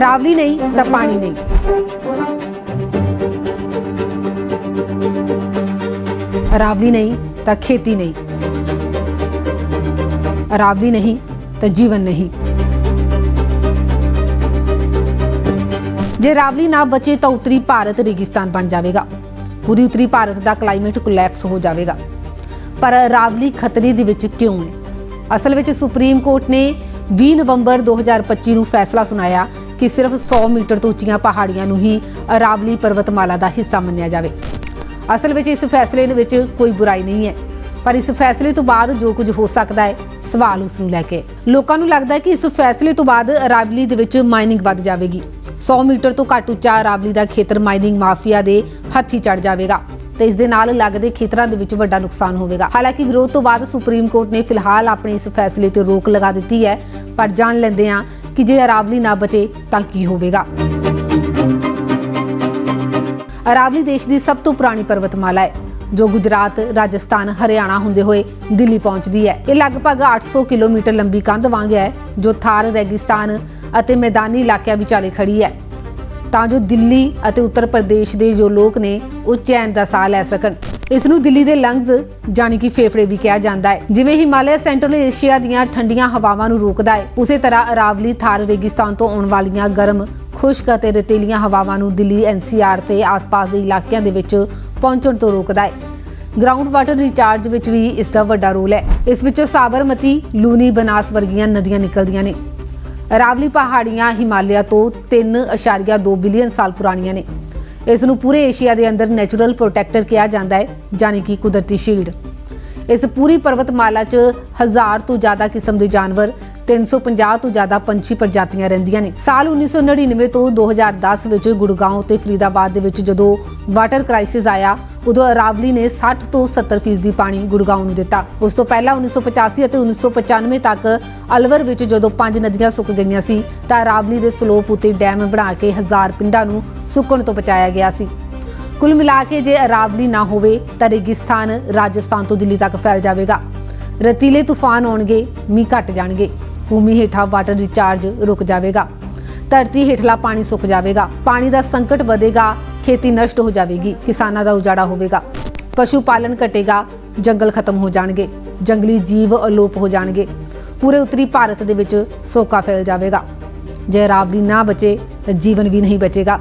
ਰਾਵਲੀ ਨਹੀਂ ਤਾਂ ਪਾਣੀ ਨਹੀਂ। ਰਾਵਲੀ ਨਹੀਂ ਤਾਂ ਖੇਤੀ ਨਹੀਂ। ਅਰਾਵਲੀ ਨਹੀਂ ਤਾਂ ਜੀਵਨ ਨਹੀਂ। ਜੇ ਰਾਵਲੀ ਨਾ ਬਚੇ ਤਾਂ ਉੱਤਰੀ ਭਾਰਤ ਰੇਗਿਸਤਾਨ ਬਣ ਜਾਵੇਗਾ। ਪੂਰੀ ਉੱਤਰੀ ਭਾਰਤ ਦਾ ਕਲਾਈਮੇਟ ਕੋਲੈਪਸ ਹੋ ਜਾਵੇਗਾ। ਪਰ ਰਾਵਲੀ ਖਤਰੇ ਦੇ ਵਿੱਚ ਕਿਉਂ ਹੈ? ਅਸਲ ਵਿੱਚ ਸੁਪਰੀਮ ਕੋਰਟ ਨੇ 20 ਨਵੰਬਰ 2025 ਨੂੰ ਫੈਸਲਾ ਸੁਣਾਇਆ ਕਿ ਸਿਰਫ 100 ਮੀਟਰ ਤੋਂ ਉੱਚੀਆਂ ਪਹਾੜੀਆਂ ਨੂੰ ਹੀ ਅਰਾਵਲੀ ਪਰਵਤਮਾਲਾ ਦਾ ਹਿੱਸਾ ਮੰਨਿਆ ਜਾਵੇ। ਅਸਲ ਵਿੱਚ ਇਸ ਫੈਸਲੇ ਦੇ ਵਿੱਚ ਕੋਈ ਬੁਰਾਈ ਨਹੀਂ ਹੈ। ਪਰ ਇਸ ਫੈਸਲੇ ਤੋਂ ਬਾਅਦ ਜੋ ਕੁਝ ਹੋ ਸਕਦਾ ਹੈ, ਸਵਾਲ ਉਸ ਨੂੰ ਲੈ ਕੇ। ਲੋਕਾਂ ਨੂੰ ਲੱਗਦਾ ਹੈ ਕਿ ਇਸ ਫੈਸਲੇ ਤੋਂ ਬਾਅਦ ਅਰਾਵਲੀ ਦੇ ਵਿੱਚ ਮਾਈਨਿੰਗ ਵੱਧ ਜਾਵੇਗੀ। 100 ਮੀਟਰ ਤੋਂ ਘੱਟ ਉੱਚਾ ਅਰਾਵਲੀ ਦਾ ਖੇਤਰ ਮਾਈਨਿੰਗ ਮਾਫੀਆ ਦੇ ਹੱਥੀ ਚੜ ਜਾਵੇਗਾ ਤੇ ਇਸ ਦੇ ਨਾਲ ਲੱਗਦੇ ਖੇਤਰਾਂ ਦੇ ਵਿੱਚ ਵੱਡਾ ਨੁਕਸਾਨ ਹੋਵੇਗਾ। ਹਾਲਾਂਕਿ ਵਿਰੋਧ ਤੋਂ ਬਾਅਦ ਸੁਪਰੀਮ ਕੋਰਟ ਨੇ ਫਿਲਹਾਲ ਆਪਣੇ ਇਸ ਫੈਸਲੇ ਤੇ ਰੋਕ ਲਗਾ ਦਿੱਤੀ ਹੈ, ਪਰ ਜਾਣ ਲੈਂਦੇ ਹਾਂ ਕਿ ਜੇ ਅਰਾਵਲੀ ਨਾ ਬਚੇ ਤਾਂ ਕੀ ਹੋਵੇਗਾ? ਅਰਾਵਲੀ ਦੇਸ਼ ਦੀ ਸਭ ਤੋਂ ਪੁਰਾਣੀ ਪਰਬਤਮਾਲਾ ਹੈ ਜੋ ਗੁਜਰਾਤ, ਰਾਜਸਥਾਨ, ਹਰਿਆਣਾ ਹੁੰਦੇ ਹੋਏ ਦਿੱਲੀ ਪਹੁੰਚਦੀ ਹੈ। ਇਹ ਲਗਭਗ 800 ਕਿਲੋਮੀਟਰ ਲੰਬੀ ਕੰਧ ਵਾਂਗ ਹੈ ਜੋ ਥਾਰ ਰੈਗਿਸਤਾਨ ਅਤੇ ਮੈਦਾਨੀ ਇਲਾਕਿਆਂ ਵਿਚਾਲੇ ਖੜੀ ਹੈ। ਤਾਂ ਜੋ ਦਿੱਲੀ ਅਤੇ ਉੱਤਰ ਪ੍ਰਦੇਸ਼ ਦੇ ਜੋ ਲੋਕ ਨੇ ਉਹ ਚੈਨ ਦਾ ਸਾਹ ਲੈ ਸਕਣ। ਇਸ ਨੂੰ ਦਿੱਲੀ ਦੇ ਲੰਗਸ ਜਾਨੀ ਕਿ ਫੇਫੜੇ ਵੀ ਕਿਹਾ ਜਾਂਦਾ ਹੈ, ਜਿਵੇਂ ਹਿਮਾਲਿਆ ਸੈਂਟਰਲ ਏਸ਼ੀਆ ਦੀਆਂ ਠੰਡੀਆਂ ਹਵਾਵਾਂ ਨੂੰ ਰੋਕਦਾ ਹੈ। ਉਸੇ ਤਰ੍ਹਾਂ ਅਰਾਵਲੀ, ਥਾਰ, ਰੇਗਿਸਤਾਨ ਤੋਂ ਆਉਣ ਵਾਲੀਆਂ ਗਰਮ, ਖੁਸ਼ਕ ਅਤੇ ਰਤੇਲੀਆਂ ਹਵਾਵਾਂ ਨੂੰ ਦਿੱਲੀ ਐਨਸੀਆਰ ਤੇ ਆਸ-ਪਾਸ ਦੇ ਇਲਾਕਿਆਂ ਦੇ ਵਿੱਚ ਪਹੁੰਚਣ ਤੋਂ ਰੋਕਦਾ ਹੈ। ਗਰਾਊਂਡ ਵਾਟਰ ਰਿਚਾਰਜ ਵਿੱਚ ਵੀ ਇਸ ਦਾ ਵੱਡਾ ਰੋਲ ਹੈ। ਇਸ ਵਿੱਚੋਂ ਸਾਬਰਮਤੀ, ਲੂਨੀ ਬਨਾਸ ਵਰਗੀਆਂ ਨਦੀਆਂ ਨਿਕਲਦੀਆਂ ਨੇ। ਅਰਾਵਲੀ ਪਹਾੜੀਆਂ ਹਿਮਾਲਿਆ ਤੋਂ 3.2 ਬਿਲੀਅਨ ਸਾਲ ਪੁਰਾਣੀਆਂ ਨੇ। ਇਸ ਨੂੰ ਪੂਰੇ ਏਸ਼ੀਆ ਦੇ ਅੰਦਰ ਨੈਚੁਰਲ ਪ੍ਰੋਟੈਕਟਰ ਕਿਹਾ ਜਾਂਦਾ ਹੈ ਯਾਨੀ ਕਿ ਕੁਦਰਤੀ ਸ਼ੀਲਡ। ਇਸ ਪੂਰੀ ਪਰਬਤਮਾਲਾ 'ਚ ਹਜ਼ਾਰ ਤੋਂ ਜ਼ਿਆਦਾ ਕਿਸਮ ਦੇ ਜਾਨਵਰ 350 ਤੋਂ ਜ਼ਿਆਦਾ ਪੰਛੀ ਪ੍ਰਜਾਤੀਆਂ ਰਹਿੰਦੀਆਂ ਨੇ। ਸਾਲ 1999 ਤੋਂ 2010 ਵਿੱਚ ਗੁੜਗਾਉਂ ਤੇ ਫਰੀਦਾਬਾਦ ਦੇ ਵਿੱਚ ਜਦੋਂ ਵਾਟਰ ਕ੍ਰਾਈਸਿਸ ਆਇਆ, ਉਦੋਂ ਅਰਾਵਲੀ ਨੇ 60 ਤੋਂ 70% ਫੀਸਦੀ ਪਾਣੀ ਗੁੜਗਾਉਂ ਨੂੰ ਦਿੱਤਾ। ਉਸ ਤੋਂ ਪਹਿਲਾਂ 1985 ਅਤੇ 1995 ਤੱਕ ਅਲਵਰ ਵਿੱਚ ਜਦੋਂ ਪੰਜ ਨਦੀਆਂ ਸੁੱਕ ਗਈਆਂ ਸੀ, ਤਾਂ ਅਰਾਵਲੀ ਦੇ ਸਲੋਪ ਉਤੇ ਡੈਮ ਬਣਾ ਕੇ ਹਜ਼ਾਰ ਪਿੰਡਾਂ ਨੂੰ ਸੁੱਕਣ ਤੋਂ ਬਚਾਇਆ ਗਿਆ ਸੀ। ਕੁੱਲ ਮਿਲਾ ਕੇ ਜੇ ਅਰਾਵਲੀ ਨਾ ਹੋਵੇ ਤਾਂ ਰੇਗਿਸਤਾਨ, ਰਾਜਸਥਾਨ ਤੋਂ ਦਿੱਲੀ ਤੱਕ ਫੈਲ ਜਾਵੇਗਾ। ਰਤੀਲੇ ਤੂਫਾਨ ਆਉਣਗੇ, ਮੀਂਹ ਘਟ ਜਾਣਗੇ। ਭੂਮੀ ਹੇਠਾਂ ਵਾਟਰ ਰਿਚਾਰਜ ਰੁਕ ਜਾਵੇਗਾ। ਧਰਤੀ ਹੇਠਲਾ ਪਾਣੀ ਸੁੱਕ ਜਾਵੇਗਾ। ਪਾਣੀ ਦਾ ਸੰਕਟ ਵਧੇਗਾ, ਖੇਤੀ ਨਸ਼ਟ ਹੋ ਜਾਵੇਗੀ, ਕਿਸਾਨਾਂ ਦਾ ਉਜਾੜਾ ਹੋਵੇਗਾ। ਪਸ਼ੂ ਪਾਲਣ ਘਟੇਗਾ, ਜੰਗਲ ਖਤਮ ਹੋ ਜਾਣਗੇ, ਜੰਗਲੀ ਜੀਵ ਅਲੋਪ ਹੋ ਜਾਣਗੇ। ਪੂਰੇ ਉੱਤਰੀ ਭਾਰਤ ਦੇ ਵਿੱਚ ਸੋਕਾ ਫੈਲ ਜਾਵੇਗਾ। ਜੇ ਅਰਾਵਲੀ ਨਾ ਬਚੇ, ਤਾਂ ਜੀਵਨ ਵੀ ਨਹੀਂ ਬਚੇਗਾ।